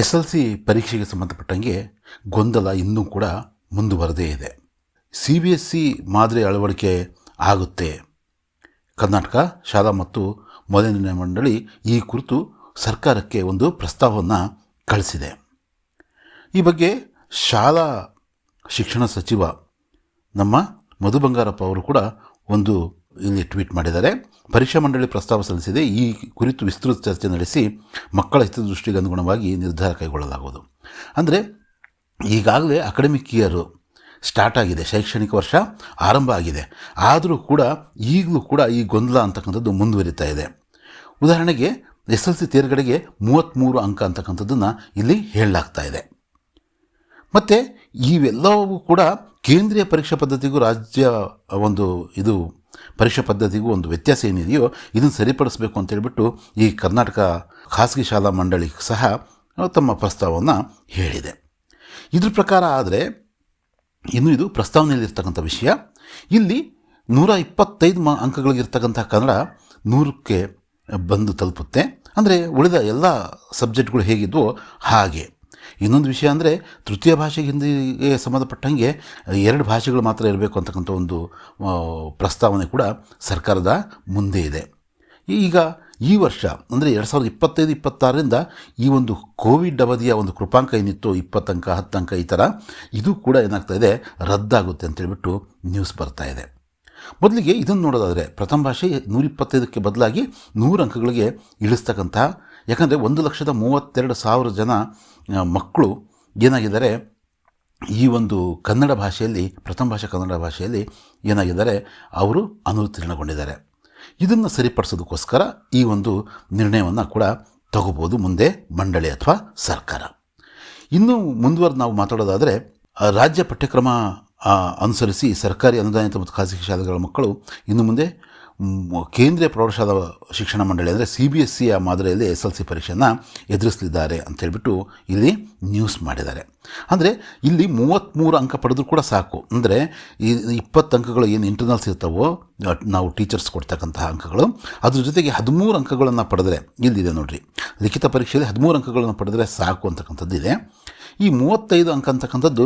S L C ಪರೀಕ್ಷೆಗೆ ಸಂಬಂಧಪಟ್ಟಂಗೆ ಗೊಂದಲ ಇನ್ನೂ ಕೂಡ ಮುಂದುವರೆದೇ ಇದೆ. ಸಿ ಬಿ ಎಸ್ ಸಿ ಮಾದರಿ ಅಳವಡಿಕೆ ಆಗುತ್ತೆ. ಕರ್ನಾಟಕ, ಶಾಲಾ ಮತ್ತು ಮೊದಲನೇ ಮಂಡಳಿ ಈ ಕುರಿತು ಸರ್ಕಾರಕ್ಕೆ ಒಂದು ಪ್ರಸ್ತಾವವನ್ನು ಕಳಿಸಿದೆ. ಈ ಬಗ್ಗೆ ಶಾಲಾ ಶಿಕ್ಷಣ ಸಚಿವ ನಮ್ಮ ಮಧು ಬಂಗಾರಪ್ಪ ಅವರು ಕೂಡ ಒಂದು ಇಲ್ಲಿ ಟ್ವೀಟ್ ಮಾಡಿದ್ದಾರೆ. ಪರೀಕ್ಷಾ ಮಂಡಳಿ ಪ್ರಸ್ತಾವ ಸಲ್ಲಿಸಿದೆ. ಈ ಕುರಿತು ವಿಸ್ತೃತ ಚರ್ಚೆ ನಡೆಸಿ ಮಕ್ಕಳ ಹಿತದೃಷ್ಟಿಗೆ ಅನುಗುಣವಾಗಿ ನಿರ್ಧಾರ ಕೈಗೊಳ್ಳಲಾಗುವುದು. ಅಂದರೆ, ಈಗಾಗಲೇ ಅಕಾಡೆಮಿಕ್ ಇಯರು ಸ್ಟಾರ್ಟ್ ಆಗಿದೆ. ಶೈಕ್ಷಣಿಕ ವರ್ಷ ಆರಂಭ ಆಗಿದೆ. ಆದರೂ ಕೂಡ, ಈಗಲೂ ಕೂಡ ಈ ಗೊಂದಲ ಅಂತಕ್ಕಂಥದ್ದು ಮುಂದುವರಿತಾ ಇದೆ. ಉದಾಹರಣೆಗೆ, ಎಸ್ ಎಲ್ ಸಿ ತೇರ್ಗಡೆಗೆ ಮೂವತ್ತ್ಮೂರು ಅಂಕ ಅಂತಕ್ಕಂಥದ್ದನ್ನು ಇಲ್ಲಿ ಹೇಳಲಾಗ್ತಾ ಇದೆ. ಮತ್ತು, ಇವೆಲ್ಲವೂ ಕೂಡ ಕೇಂದ್ರೀಯ ಪರೀಕ್ಷಾ ಪದ್ಧತಿಗೂ ರಾಜ್ಯ ಒಂದು ಇದು ಪರೀಕ್ಷಾ ಪದ್ಧತಿಗೂ ಒಂದು ವ್ಯತ್ಯಾಸ ಏನಿದೆಯೋ ಇದನ್ನು ಸರಿಪಡಿಸಬೇಕು ಅಂತೇಳ್ಬಿಟ್ಟು ಈ ಕರ್ನಾಟಕ ಖಾಸಗಿ ಶಾಲಾ ಮಂಡಳಿ ಸಹ ತಮ್ಮ ಪ್ರಸ್ತಾವವನ್ನು ಹೇಳಿದೆ. ಇದ್ರ ಪ್ರಕಾರ ಆದರೆ ಇನ್ನು ಇದು ಪ್ರಸ್ತಾವನೆಯಲ್ಲಿರ್ತಕ್ಕಂಥ ವಿಷಯ. ಇಲ್ಲಿ ನೂರ ಇಪ್ಪತ್ತೈದು ಮ ಅಂಕಗಳಿಗಿರ್ತಕ್ಕಂಥ ಕನ್ನಡ ನೂರಕ್ಕೆ ಬಂದು ತಲುಪುತ್ತೆ. ಅಂದರೆ ಉಳಿದ ಎಲ್ಲ ಸಬ್ಜೆಕ್ಟ್ಗಳು ಹೇಗಿದ್ವೋ ಹಾಗೆ. ಇನ್ನೊಂದು ವಿಷಯ ಅಂದರೆ ತೃತೀಯ ಭಾಷೆ ಹಿಂದಿಗೆ ಸಂಬಂಧಪಟ್ಟಂಗೆ ಎರಡು ಭಾಷೆಗಳು ಮಾತ್ರ ಇರಬೇಕು ಅಂತಕ್ಕಂಥ ಒಂದು ಪ್ರಸ್ತಾವನೆ ಕೂಡ ಸರ್ಕಾರದ ಮುಂದೆ ಇದೆ. ಈಗ ಈ ವರ್ಷ, ಅಂದರೆ ಎರಡು ಸಾವಿರದ ಇಪ್ಪತ್ತೈದು, ಇಪ್ಪತ್ತಾರರಿಂದ ಈ ಒಂದು ಕೋವಿಡ್ ಅವಧಿಯ ಒಂದು ಕೃಪಾಂಕ ಏನಿತ್ತು, ಇಪ್ಪತ್ತಂಕ, ಹತ್ತಂಕ ಈ ಥರ ಇದು ಕೂಡ ಏನಾಗ್ತಾ ಇದೆ, ರದ್ದಾಗುತ್ತೆ ಅಂತೇಳ್ಬಿಟ್ಟು ನ್ಯೂಸ್ ಬರ್ತಾ ಇದೆ. ಮೊದಲಿಗೆ ಇದನ್ನು ನೋಡೋದಾದರೆ ಪ್ರಥಮ ಭಾಷೆ ನೂರಿಪ್ಪತ್ತೈದಕ್ಕೆ ಬದಲಾಗಿ ನೂರು ಅಂಕಗಳಿಗೆ ಇಳಿಸ್ತಕ್ಕಂಥ, ಯಾಕಂದರೆ ಒಂದು ಲಕ್ಷದ ಮೂವತ್ತೆರಡು ಸಾವಿರ ಜನ ಮಕ್ಕಳು ಏನಾಗಿದ್ದಾರೆ, ಈ ಒಂದು ಕನ್ನಡ ಭಾಷೆಯಲ್ಲಿ, ಪ್ರಥಮ ಭಾಷೆ ಕನ್ನಡ ಭಾಷೆಯಲ್ಲಿ ಏನಾಗಿದ್ದಾರೆ, ಅವರು ಅನುತ್ತೀರ್ಣಗೊಂಡಿದ್ದಾರೆ ಇದನ್ನು ಸರಿಪಡಿಸೋದಕ್ಕೋಸ್ಕರ ಈ ಒಂದು ನಿರ್ಣಯವನ್ನು ಕೂಡ ತಗೋಬೋದು ಮುಂದೆ ಮಂಡಳಿ ಅಥವಾ ಸರ್ಕಾರ. ಇನ್ನು ಮುಂದುವರೆದು ನಾವು ಮಾತಾಡೋದಾದರೆ, ರಾಜ್ಯ ಪಠ್ಯಕ್ರಮ ಅನುಸರಿಸಿ ಸರ್ಕಾರಿ ಅನುದಾನಿತ ಮತ್ತು ಖಾಸಗಿ ಶಾಲೆಗಳ ಮಕ್ಕಳು ಇನ್ನು ಮುಂದೆ ಕೇಂದ್ರೀಯ ಪ್ರೌಢಶಾಲಾ ಶಿಕ್ಷಣ ಮಂಡಳಿ ಅಂದರೆ ಸಿ ಬಿ ಎಸ್ ಸಿಯ ಮಾದರಿಯಲ್ಲಿ ಎಸ್ ಎಲ್ ಸಿ ಪರೀಕ್ಷೆಯನ್ನು ಎದುರಿಸಲಿದ್ದಾರೆ ಅಂತೇಳ್ಬಿಟ್ಟು ಇಲ್ಲಿ ನ್ಯೂಸ್ ಮಾಡಿದ್ದಾರೆ. ಅಂದರೆ ಇಲ್ಲಿ ಮೂವತ್ತ್ಮೂರು ಅಂಕ ಪಡೆದರೂ ಕೂಡ ಸಾಕು. ಅಂದರೆ ಈ ಇಪ್ಪತ್ತು ಅಂಕಗಳು ಏನು ಇಂಟರ್ನಲ್ಸ್ ಇರ್ತವೋ ನಾವು ಟೀಚರ್ಸ್ ಕೊಡ್ತಕ್ಕಂತಹ ಅಂಕಗಳು, ಅದ್ರ ಜೊತೆಗೆ ಹದಿಮೂರು ಅಂಕಗಳನ್ನು ಪಡೆದರೆ ಇಲ್ಲಿದೆ ನೋಡಿರಿ. ಲಿಖಿತ ಪರೀಕ್ಷೆಯಲ್ಲಿ ಹದಿಮೂರು ಅಂಕಗಳನ್ನು ಪಡೆದರೆ ಸಾಕು ಅಂತಕ್ಕಂಥದ್ದು ಇದೆ ಈ ಮೂವತ್ತೈದು ಅಂಕ ಅಂತಕ್ಕಂಥದ್ದು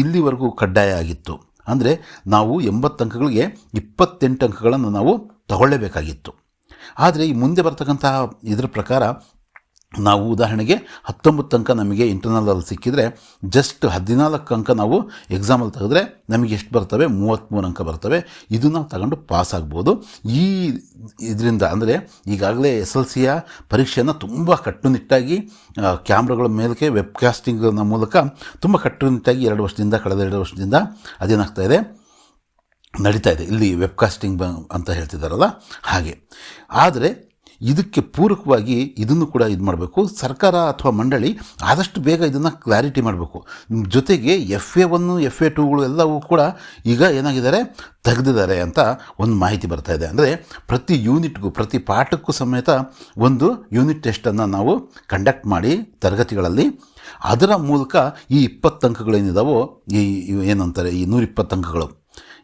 ಇಲ್ಲಿವರೆಗೂ ಕಡ್ಡಾಯ ಆಗಿತ್ತು. ಅಂದರೆ ನಾವು ಎಂಬತ್ತು ಅಂಕಗಳಿಗೆ ಇಪ್ಪತ್ತೆಂಟು ಅಂಕಗಳನ್ನು ನಾವು ತಗೊಳ್ಳೇಬೇಕಾಗಿತ್ತು. ಆದರೆ ಈ ಮುಂದೆ ಬರ್ತಕ್ಕಂತಹ ಇದರ ಪ್ರಕಾರ ನಾವು ಉದಾಹರಣೆಗೆ ಹತ್ತೊಂಬತ್ತು ಅಂಕ ನಮಗೆ ಇಂಟರ್ನಲಲ್ಲಿ ಸಿಕ್ಕಿದರೆ ಜಸ್ಟ್ ಹದಿನಾಲ್ಕು ಅಂಕ ನಾವು ಎಕ್ಸಾಮಲ್ಲಿ ತೆಗೆದ್ರೆ ನಮಗೆ ಎಷ್ಟು ಬರ್ತವೆ? ಮೂವತ್ತ್ಮೂರು ಅಂಕ ಬರ್ತವೆ. ಇದನ್ನು ತಗೊಂಡು ಪಾಸ್ ಆಗ್ಬೋದು. ಈ ಇದರಿಂದ ಅಂದರೆ ಈಗಾಗಲೇ ಎಸ್ ಎಲ್ ಸಿಯ ಪರೀಕ್ಷೆಯನ್ನು ತುಂಬ ಕಟ್ಟುನಿಟ್ಟಾಗಿ ಕ್ಯಾಮ್ರಾಗಳ ಮೇಲಕ್ಕೆ ವೆಬ್ಕಾಸ್ಟಿಂಗ್ನ ಮೂಲಕ ತುಂಬ ಕಟ್ಟುನಿಟ್ಟಾಗಿ ಎರಡು ವರ್ಷದಿಂದ, ಕಳೆದ ಎರಡು ವರ್ಷದಿಂದ ಅದೇನಾಗ್ತಾ ಇದೆ. ನಡೀತಾ ಇದೆ. ಇಲ್ಲಿ ವೆಬ್ಕಾಸ್ಟಿಂಗ್ ಅಂತ ಹೇಳ್ತಿದ್ದಾರಲ್ಲ ಹಾಗೆ. ಆದರೆ ಇದಕ್ಕೆ ಪೂರಕವಾಗಿ ಇದನ್ನು ಕೂಡ ಇದು ಮಾಡಬೇಕು. ಸರ್ಕಾರ ಅಥವಾ ಮಂಡಳಿ ಆದಷ್ಟು ಬೇಗ ಇದನ್ನು ಕ್ಲಾರಿಟಿ ಮಾಡಬೇಕು. ಜೊತೆಗೆ ಎಫ್ ಎ ಒನ್ನು ಎಫ್ ಎ ಟೂಗಳು ಎಲ್ಲವೂ ಕೂಡ ಈಗ ಏನಾಗಿದ್ದಾರೆ, ತೆಗೆದಿದ್ದಾರೆ ಅಂತ ಒಂದು ಮಾಹಿತಿ ಬರ್ತಾ ಇದೆ. ಅಂದರೆ ಪ್ರತಿ ಯೂನಿಟ್ಗೂ, ಪ್ರತಿ ಪಾಠಕ್ಕೂ ಸಮೇತ ಒಂದು ಯೂನಿಟ್ ಟೆಸ್ಟನ್ನು ನಾವು ಕಂಡಕ್ಟ್ ಮಾಡಿ ತರಗತಿಗಳಲ್ಲಿ. ಅದರ ಮೂಲಕ ಈ ಇಪ್ಪತ್ತು ಅಂಕಗಳೇನಿದಾವೋ ಈ ಏನಂತಾರೆ, ಈ ನೂರಿಪ್ಪತ್ತು ಅಂಕಗಳು.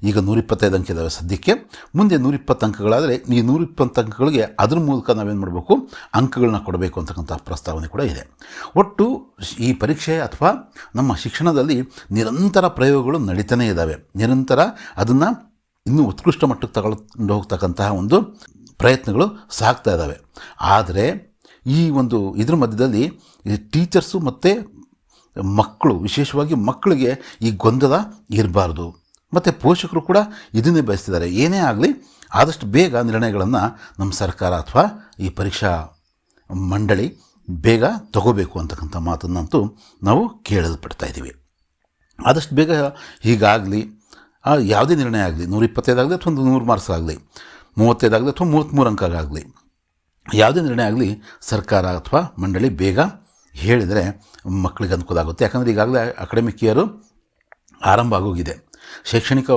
ಈಗ ನೂರಿಪ್ಪತ್ತೈದು ಅಂಕ ಇದ್ದಾವೆ ಸದ್ಯಕ್ಕೆ. ಮುಂದೆ ನೂರಿಪ್ಪತ್ತು ಅಂಕಗಳಾದರೆ ಈ ನೂರಿಪ್ಪತ್ತು ಅಂಕಗಳಿಗೆ ಅದ್ರ ಮೂಲಕ ನಾವೇನು ಮಾಡಬೇಕು? ಅಂಕಗಳನ್ನ ಕೊಡಬೇಕು ಅಂತಕ್ಕಂಥ ಪ್ರಸ್ತಾವನೆ ಕೂಡ ಇದೆ. ಒಟ್ಟು ಈ ಪರೀಕ್ಷೆ ಅಥವಾ ನಮ್ಮ ಶಿಕ್ಷಣದಲ್ಲಿ ನಿರಂತರ ಪ್ರಯೋಗಗಳು ನಡೀತಾನೇ ಇದ್ದಾವೆ ನಿರಂತರ ಅದನ್ನು ಇನ್ನೂ ಉತ್ಕೃಷ್ಟ ಮಟ್ಟಕ್ಕೆ ತಗೊಂಡು ಹೋಗ್ತಕ್ಕಂತಹ ಒಂದು ಪ್ರಯತ್ನಗಳು ಸಾಗ್ತಾ ಇದ್ದಾವೆ ಆದರೆ ಈ ಒಂದು ಇದ್ರ ಮಧ್ಯದಲ್ಲಿ ಟೀಚರ್ಸು ಮತ್ತು ಮಕ್ಕಳು, ವಿಶೇಷವಾಗಿ ಮಕ್ಕಳಿಗೆ ಈ ಗೊಂದಲ ಇರಬಾರ್ದು. ಮತ್ತು ಪೋಷಕರು ಕೂಡ ಇದನ್ನೇ ಬಯಸ್ತಿದ್ದಾರೆ. ಏನೇ ಆಗಲಿ ಆದಷ್ಟು ಬೇಗ ನಿರ್ಣಯಗಳನ್ನು ನಮ್ಮ ಸರ್ಕಾರ ಅಥವಾ ಈ ಪರೀಕ್ಷಾ ಮಂಡಳಿ ಬೇಗ ತಗೋಬೇಕು ಅಂತಕ್ಕಂಥ ಮಾತನ್ನಂತೂ ನಾವು ಕೇಳಲ್ಪಡ್ತಾ ಇದ್ದೀವಿ. ಆದಷ್ಟು ಬೇಗ ಹೀಗಾಗಲಿ ಯಾವುದೇ ನಿರ್ಣಯ ಆಗಲಿ ನೂರ ಇಪ್ಪತ್ತೈದಾಗಲಿ ಅಥವಾ ಒಂದು ನೂರು ಮಾರ್ಕ್ಸ್ ಆಗಲಿ ಮೂವತ್ತೈದಾಗಲಿ ಅಥವಾ ಮೂವತ್ತ್ಮೂರು ಅಂಕ ಆಗಲಿ, ಯಾವುದೇ ನಿರ್ಣಯ ಆಗಲಿ ಸರ್ಕಾರ ಅಥವಾ ಮಂಡಳಿ ಬೇಗ ಹೇಳಿದರೆ ಮಕ್ಕಳಿಗೆ ಅನುಕೂಲ ಆಗುತ್ತೆ. ಯಾಕಂದರೆ ಈಗಾಗಲೇ ಅಕಾಡೆಮಿಕ್ ಇಯರು ಆರಂಭ ಆಗೋಗಿದೆ. ಶೈಕ್ಷಣಿಕ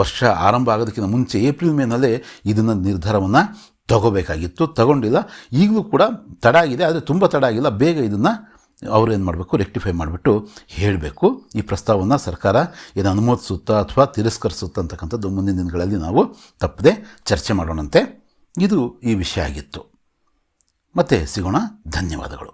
ವರ್ಷ ಆರಂಭ ಆಗೋದಕ್ಕಿಂತ ಮುಂಚೆ ಏಪ್ರಿಲ್ ಮೇನಲ್ಲೇ ಇದನ್ನು ನಿರ್ಧಾರವನ್ನು ತಗೋಬೇಕಾಗಿತ್ತು, ತಗೊಂಡಿಲ್ಲ. ಈಗಲೂ ಕೂಡ ತಡ ಆಗಿದೆ, ಆದರೆ ತುಂಬ ತಡ ಆಗಿಲ್ಲ. ಬೇಗ ಇದನ್ನು ಅವರು ಏನು ಮಾಡಬೇಕು, ರೆಕ್ಟಿಫೈ ಮಾಡಿಬಿಟ್ಟು ಹೇಳಬೇಕು. ಈ ಪ್ರಸ್ತಾವವನ್ನು ಸರ್ಕಾರ ಏನು ಅನುಮೋದಿಸುತ್ತಾ ಅಥವಾ ತಿರಸ್ಕರಿಸುತ್ತಾ ಅಂತಕ್ಕಂಥದ್ದು ಮುಂದಿನ ದಿನಗಳಲ್ಲಿ ನಾವು ತಪ್ಪದೆ ಚರ್ಚೆ ಮಾಡೋಣಂತೆ. ಇದು ಈ ವಿಷಯ ಆಗಿತ್ತು. ಮತ್ತೆ ಸಿಗೋಣ. ಧನ್ಯವಾದಗಳು.